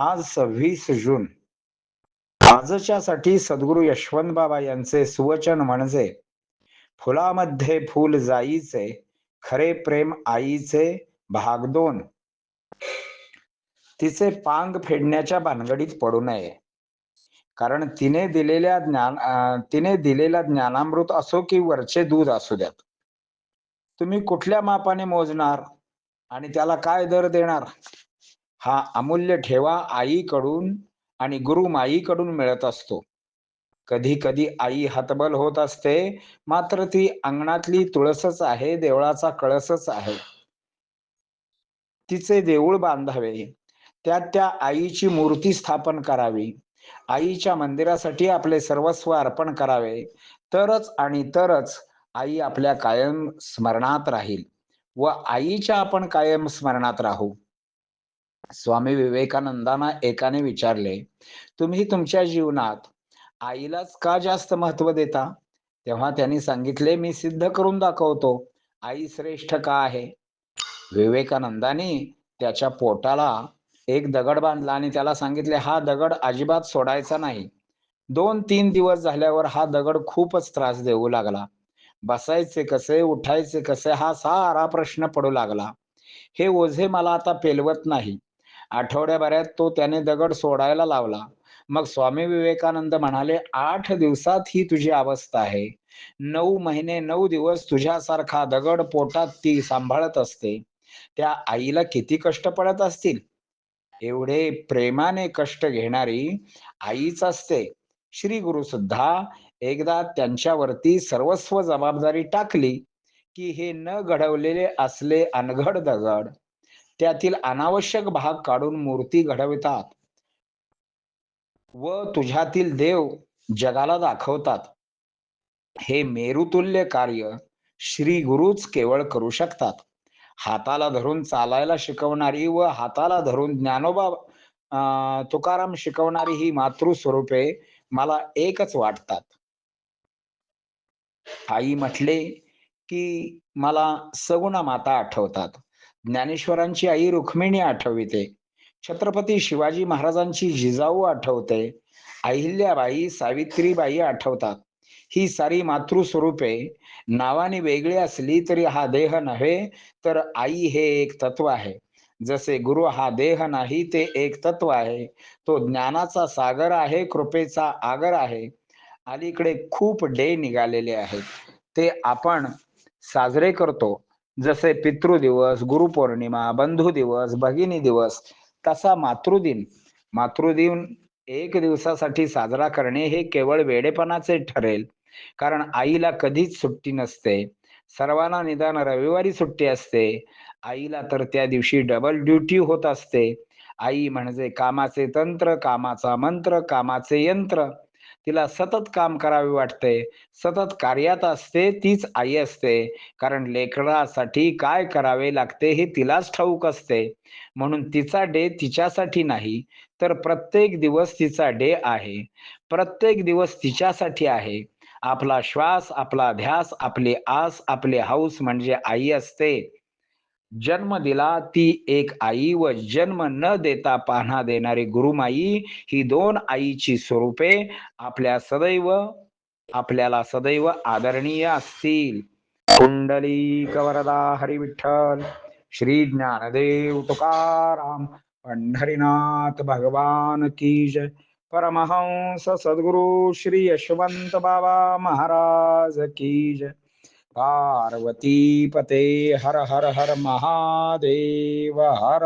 आज सव्वीस जून. आजच्यासाठी सद्गुरु यशवंत बाबा यांचे सुवचन म्हणजे फुलामध्ये फुल जाईचे खरे प्रेम आईचे भाग दोन. तिचे पांग फेडण्याच्या भानगडीत पडू नये. कारण तिने दिलेल्या ज्ञान तिने दिलेला ज्ञानामृत असो की वरचे दूध असू द्यात. तुम्ही कुठल्या मापाने मोजणार आणि त्याला काय दर देणार? हा अमूल्य ठेवा आईकडून आणि गुरु माईकडून मिळत असतो. कधी कधी आई हतबल होत असते मात्र ती अंगणातली तुळसच आहे देवळाचा कळसच आहे. तिचे देऊळ बांधावे त्यात त्या आईची मूर्ती स्थापन करावी. आईच्या मंदिरासाठी आपले सर्वस्व अर्पण करावे. तरच आणि तरच आई आपल्या कायम स्मरणात राहील व आईच्या आपण कायम स्मरणात राहू. स्वामी विवेकानंदांना एकाने विचारले तुम्ही तुमच्या जीवनात आईलाच का जास्त महत्त्व देता? तेव्हा त्यांनी सांगितले मी सिद्ध करून दाखवतो आई श्रेष्ठ का आहे? विवेकानंदाने त्याच्या पोटाला एक दगड बांधला आणि त्याला सांगितले हा दगड अजिबात सोडायचा नाही. दोन तीन दिवस झाल्यावर हा दगड खूपच त्रास देऊ लागला. बसायचे कसे उठायचे कसे हा सारा प्रश्न पडू लागला. हे ओझे मला आता पेलवत नाही. आठवड्याभरात तो त्याने दगड सोडायला लावला. मग स्वामी विवेकानंद म्हणाले आठ दिवसात ही तुझी अवस्था आहे. नऊ महिने नऊ दिवस तुझ्यासारखा दगड पोटात ती सांभाळत असते. त्या आईला किती कष्ट पडत असतील? एवढे प्रेमाने कष्ट घेणारी आईच असते. श्री गुरु सुद्धा एकदा त्यांच्यावरती सर्वस्व जबाबदारी टाकली की हे न घडवलेले असले अनघड दगड त्यातील अनावश्यक भाग काढून मूर्ती घडवितात व तुझ्यातील देव जगाला दाखवतात. हे मेरुतुल्य कार्य श्री गुरुच केवळ करू शकतात. हाताला धरून चालायला शिकवणारी व हाताला धरून ज्ञानोबा अं, तुकाराम शिकवणारी ही मातृस्वरूपे मला एकच वाटतात. आई म्हटले की मला सगुणा माता आठवतात. ज्ञानेश्वरांची आई रुक्मिणी आठविते. छत्रपती शिवाजी महाराजांची जिजाऊ आठवते. अहिल्याबाई सावित्रीबाई आठवतात. ही सारी मातृस्वरूपे नावाने वेगळी असली तरी हा देह नव्हे तर आई हे एक तत्व आहे. जसे गुरु हा देह नाही ते एक तत्व आहे. तो ज्ञानाचा सागर आहे कृपेचा आगर आहे. अलीकडे खूप डे निघालेले आहेत. ते आपण साजरे करतो. जसे पितृदिवस गुरुपौर्णिमा बंधू दिवस भगिनी दिवस तसा मातृदिन. मातृदिन एक दिवसासाठी साजरा करणे हे केवळ वेडेपणाचे ठरेल. कारण आईला कधीच सुट्टी नसते. सर्वांना निदान रविवारी सुट्टी असते. आईला तर त्या दिवशी डबल ड्युटी होत असते. आई म्हणजे कामाचे तंत्र कामाचा मंत्र कामाचे यंत्र. तिला सतत काम करावे वाटते. सतत कार्यात असते तीच आई असते. कारण लेकरासाठी काय करावे लागते हे तिलाच ठाऊक असते. म्हणून तिचा डे तिच्यासाठी नाही तर प्रत्येक दिवस तिचा डे आहे. प्रत्येक दिवस तिच्यासाठी आहे. आपला श्वास आपला ध्यास आपली आस आपले हौस म्हणजे आई असते. जन्म दिला ती एक आई व जन्म न देता पाहणा देणारी गुरुमाई ही दोन आईची स्वरूपे आपल्या सदैव आपल्याला सदैव आदरणीय असतील. कुंडली कवरदा हरिविठ्ठल श्री ज्ञानदेव तुकाराम पंढरीनाथ भगवान की जय. परमहंस सद्गुरु श्री यशवंत बाबा महाराज की जय. पार्वती पते हर हर हर महादेव हर